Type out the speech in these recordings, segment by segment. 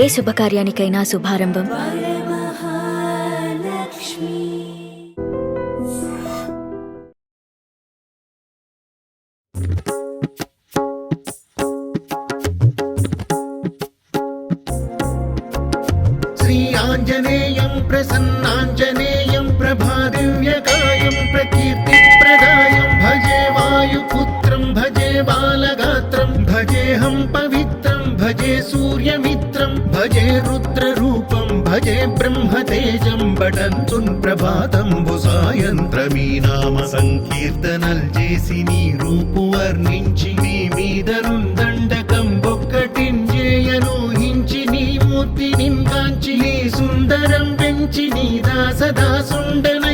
ఏ శుభకార్యానికైనా శుభారంభం. భజే ప్రభాతంబు సాయంత్రమీ నామ సంకీర్తనల్ చేసి నీ రూపు వర్ణించి నీ మీదరుందండకం బొక్కటింజేయను హించి నీ మూర్తి నింకాంచి నీ సుందరం పెంచి నీ దాసదాసుండనై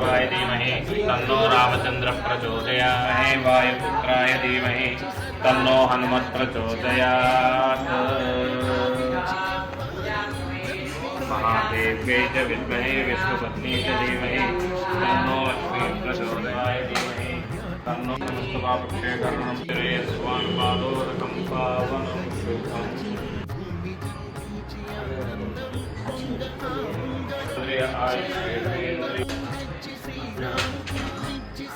सीतावल्लभाय धीमहि। तन्नो रामचन्द्र प्रचोदयामहे वायुपुत्राय धीमहि। तन्नो हनुमत् प्रचोदयात्। महादेव्यै च विद्महे, विष्णुपत्नी च धीमहि। तन्नो लक्ष्मी प्रचोदयाय धीमहि। तन्नो कर्णं पावनं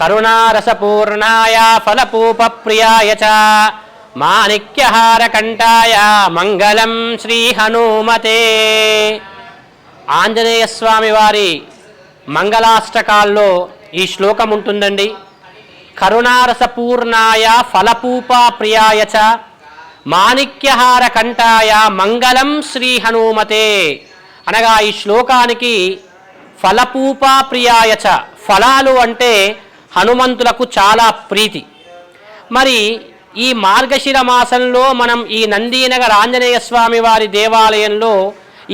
కరుణారసపూర్ణాయ ఫలపూప ప్రియాయ చ మాణిక్యహారకంఠాయ మంగళం శ్రీ హనుమతే ఆంజనేయస్వామి వారి మంగళాష్టకాల్లో ఈ శ్లోకం ఉంటుందండి. కరుణారసపూర్ణాయ ఫలపూప ప్రియాయ చ మాణిక్యహార కంఠాయ మంగళం శ్రీ హనుమతే అనగా ఈ శ్లోకానికి ఫలపూపా ప్రియాయ చ ఫలాలు అంటే హనుమంతులకు చాలా ప్రీతి. మరి ఈ మార్గశిర మాసంలో మనం ఈ నందీనగర్ ఆంజనేయ స్వామి వారి దేవాలయంలో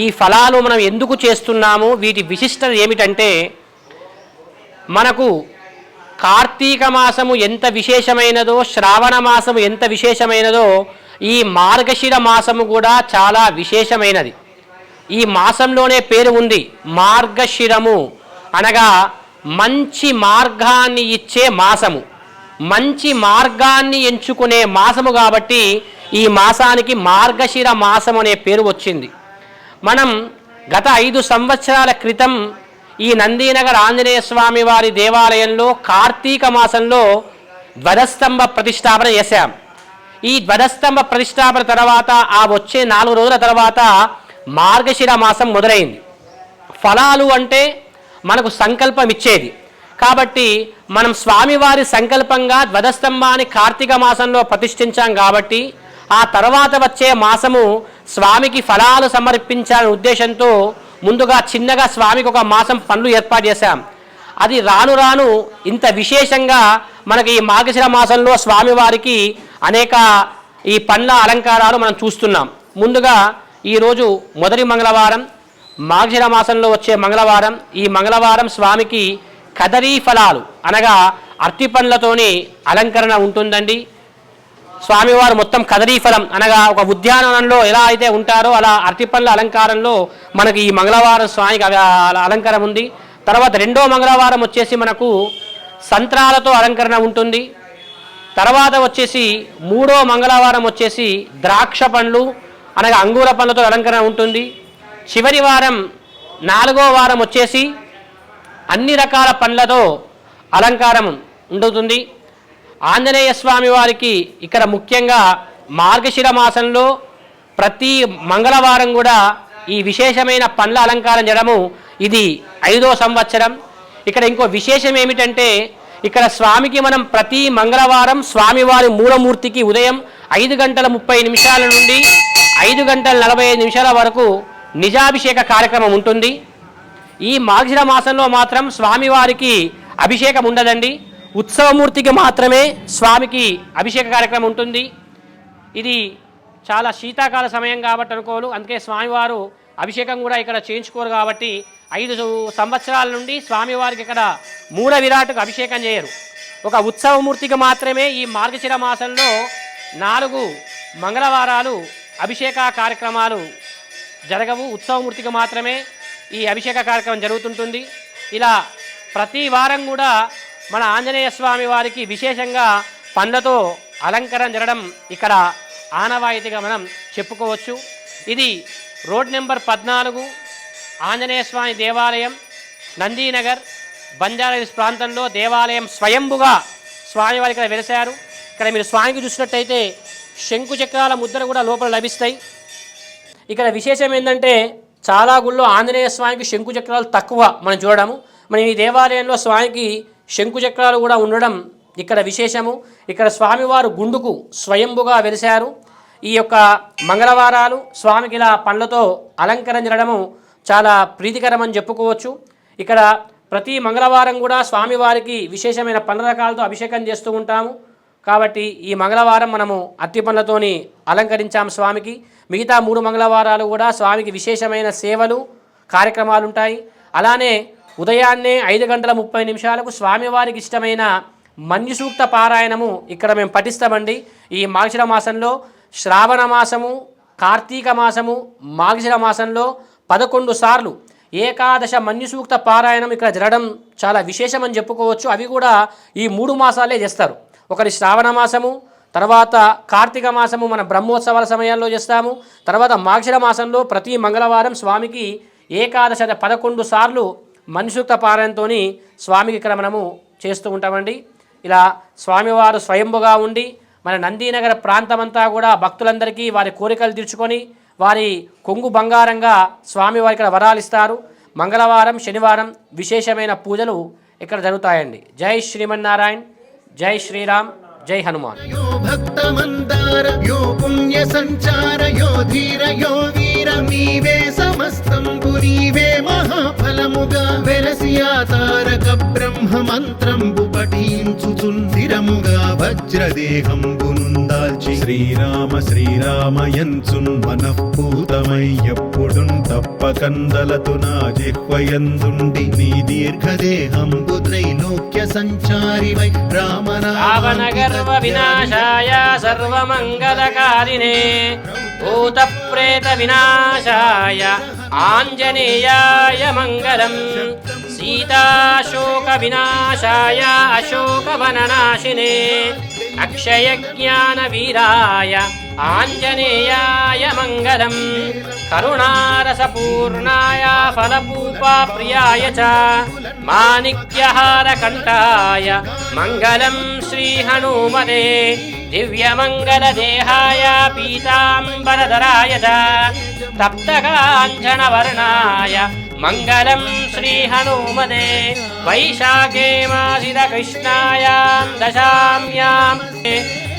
ఈ ఫలాలు మనం ఎందుకు చేస్తున్నాము? వీటి విశిష్టత ఏమిటంటే మనకు కార్తీక మాసము ఎంత విశేషమైనదో శ్రావణ మాసము ఎంత విశేషమైనదో ఈ మార్గశిర మాసము కూడా చాలా విశేషమైనది. ఈ మాసంలోనే పేరు ఉంది మార్గశిరము. అనగా మంచి మార్గాన్ని ఇచ్చే మాసము. మంచి మార్గాన్ని ఎంచుకునే మాసము కాబట్టి ఈ మాసానికి మార్గశిర మాసం అనే పేరు వచ్చింది. మనం గత ఐదు సంవత్సరాల క్రితం ఈ నందీనగర్ ఆంజనేయ స్వామి వారి దేవాలయంలో కార్తీక మాసంలో ధ్వజస్తంభ ప్రతిష్టాపన చేశాం. ఈ ధ్వజస్తంభ ప్రతిష్టాపన తర్వాత ఆ వచ్చే నాలుగు రోజుల తర్వాత మార్గశిర మాసం మొదలైంది. ఫలాలు అంటే మనకు సంకల్పం ఇచ్చేది కాబట్టి మనం స్వామివారి సంకల్పంగా ధ్వజస్తంభాన్ని కార్తీక మాసంలో ప్రతిష్ఠించాం కాబట్టి ఆ తర్వాత వచ్చే మాసము స్వామికి ఫలాలు సమర్పించాలనే ఉద్దేశంతో ముందుగా చిన్నగా స్వామికి ఒక మాసం పనులు ఏర్పాటు చేశాం. అది రాను రాను ఇంత విశేషంగా మనకి ఈ మాఘశిర మాసంలో స్వామివారికి అనేక ఈ పండ్ల అలంకారాలు మనం చూస్తున్నాం. ముందుగా ఈరోజు మొదటి మంగళవారం మార్గశిర మాసంలో వచ్చే మంగళవారం ఈ మంగళవారం స్వామికి కదరీ ఫలాలు అనగా అరటి పండ్లతోని అలంకరణ ఉంటుందండి. స్వామివారు మొత్తం కదరీ ఫలం అనగా ఒక ఉద్యానవనంలో ఎలా అయితే ఉంటారో అలా అరటిపండ్ల అలంకారంలో మనకి ఈ మంగళవారం స్వామికి అలంకారం ఉంది. తర్వాత రెండో మంగళవారం వచ్చేసి మనకు సంత్రాలతో అలంకరణ ఉంటుంది. తర్వాత వచ్చేసి మూడో మంగళవారం వచ్చేసి ద్రాక్ష పండ్లు అనగా అంగూర పండ్లతో అలంకరణ ఉంటుంది. చివరి వారం నాలుగో వారం వచ్చేసి అన్ని రకాల పండ్లతో అలంకారం ఉంటుంది ఆంజనేయ స్వామి వారికి ఇక్కడ ముఖ్యంగా మార్గశిర మాసంలో ప్రతి మంగళవారం కూడా ఈ విశేషమైన పండ్ల అలంకారం చేయడము ఇది ఐదో సంవత్సరం. ఇక్కడ ఇంకో విశేషం ఏమిటంటే ఇక్కడ స్వామికి మనం ప్రతి మంగళవారం స్వామివారి మూలమూర్తికి ఉదయం ఐదు గంటల ముప్పై నిమిషాల నుండి ఐదు గంటల నలభై ఐదు నిమిషాల వరకు నిజాభిషేక కార్యక్రమం ఉంటుంది. ఈ మాఘిర మాసంలో మాత్రం స్వామివారికి అభిషేకం ఉండదండి. ఉత్సవమూర్తికి మాత్రమే స్వామికి అభిషేక కార్యక్రమం ఉంటుంది. ఇది చాలా శీతాకాల సమయం కాబట్టి అనుకోలు అందుకే స్వామివారు అభిషేకం కూడా ఇక్కడ చేయించుకోరు కాబట్టి ఐదు సంవత్సరాల నుండి స్వామివారికి ఇక్కడ మూల విరాటుకు అభిషేకం చేయరు. ఒక ఉత్సవమూర్తికి మాత్రమే ఈ మార్గశిర మాసంలో నాలుగు మంగళవారాలు అభిషేక కార్యక్రమాలు జరగవు. ఉత్సవమూర్తికి మాత్రమే ఈ అభిషేక కార్యక్రమం జరుగుతుంటుంది. ఇలా ప్రతి వారం కూడా మన ఆంజనేయ స్వామి వారికి విశేషంగా పండ్లతో అలంకరణ జరగడం ఇక్కడ ఆనవాయితీగా మనం చెప్పుకోవచ్చు. ఇది రోడ్ నెంబర్ పద్నాలుగు ఆంజనేయ స్వామి దేవాలయం నందీనగర్ బంజారాహిల్స్ ప్రాంతంలో దేవాలయం స్వయంభుగా స్వామివారి ఇక్కడ వెలిశారు. ఇక్కడ మీరు స్వామికి చూసినట్టయితే శంకు చక్రాల ముద్ర కూడా లోపల లభిస్తాయి. ఇక్కడ విశేషం ఏంటంటే చాలా గుళ్ళో ఆంజనేయ స్వామికి శంకు చక్రాలు తక్కువ మనం చూడడము. మనం ఈ దేవాలయంలో స్వామికి శంకు చక్రాలు కూడా ఉండడం ఇక్కడ విశేషము. ఇక్కడ స్వామివారు గుండుకు స్వయంభుగా వెలిశారు. ఈ యొక్క మంగళవారాలు స్వామికి ఇలా పండ్లతో అలంకరించడము చాలా ప్రీతికరమని చెప్పుకోవచ్చు. ఇక్కడ ప్రతి మంగళవారం కూడా స్వామివారికి విశేషమైన పండ్ల రకాలతో అభిషేకం చేస్తూ ఉంటాము. కాబట్టి ఈ మంగళవారం మనము అత్తి పండ్లతోని అలంకరించాము స్వామికి. మిగతా మూడు మంగళవారాలు కూడా స్వామికి విశేషమైన సేవలు కార్యక్రమాలు ఉంటాయి అలానే ఉదయాన్నే ఐదు గంటల ముప్పై నిమిషాలకు స్వామివారికి ఇష్టమైన మన్యుసూక్త పారాయణము ఇక్కడ మేము పఠిస్తామండి. ఈ మాఘిర మాసంలో శ్రావణ మాసము కార్తీక మాసము మాఘిర మాసంలో పదకొండు సార్లు ఏకాదశ మన్యు సూక్త పారాయణం ఇక్కడ జరగడం చాలా విశేషమని చెప్పుకోవచ్చు. అవి కూడా ఈ మూడు మాసాలే చేస్తారు. ఒకటి శ్రావణ మాసము తర్వాత కార్తీక మాసము మన బ్రహ్మోత్సవాల సమయాల్లో చేస్తాము తర్వాత మాక్షర మాసంలో ప్రతి మంగళవారం స్వామికి ఏకాదశ పదకొండు సార్లు మనుసూక్త పారాయణతో స్వామికి ఇక్కడ మనము చేస్తూ ఉంటామండి. ఇలా స్వామివారు స్వయంభుగా ఉండి మన నందీనగర ప్రాంతమంతా కూడా భక్తులందరికీ వారి కోరికలు తీర్చుకొని వారి కొంగు బంగారంగా స్వామివారి ఇక్కడ వరాలిస్తారు మంగళవారం శనివారం విశేషమైన పూజలు ఇక్కడ జరుగుతాయండి. జై శ్రీమన్నారాయణ. జై శ్రీరామ్ జై హనుమాన్. యో భక్త మందార యో పుణ్య సంచార యో ధీర యో వీర నీవే సమస్తం పురీవే మహాఫలముగా. వెలసియా తారక బ్రహ్మ మంత్రం పఠించుచుందిరముగా వజ్రదేహంబునుందాల్చి శ్రీరామ శ్రీరామయంచున్ మనఃపూతమై ఎప్పుడున్ తప్పకందలతు నా జిహ్వయందుండి నీ దీర్ఘదేహంబు త్రైలోక్య సంచారివై రామనామ రావణగర్వ వినాశాయ సర్వమంగళకారిణే. భూత ప్రేత వినాశాయ ఆంజనేయాయ మంగళం. సీతాశోక వినాశాయ అశోకవననాశినే అక్షయ జ్ఞాన వీరాయ ఆంజనేయాయ మంగళం కరుణారసపూర్ణాయ ఫలపూపా ప్రియాయ చ మాణిక్యహార కంఠాయ మంగళం मङ्गलं श्रीहनुमदे वैशाखे मासिदकृष्णायां दशाम्यां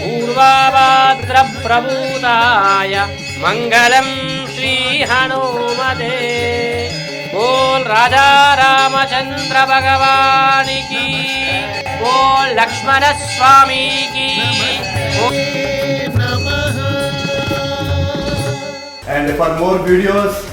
पूर्वाभाद्रप्रभूताय मङ्गलं श्रीहनुमदे बोल् राजा रामचन्द्र भगवान् की बोल् लक्ष्मणस्वामी की And for more videos,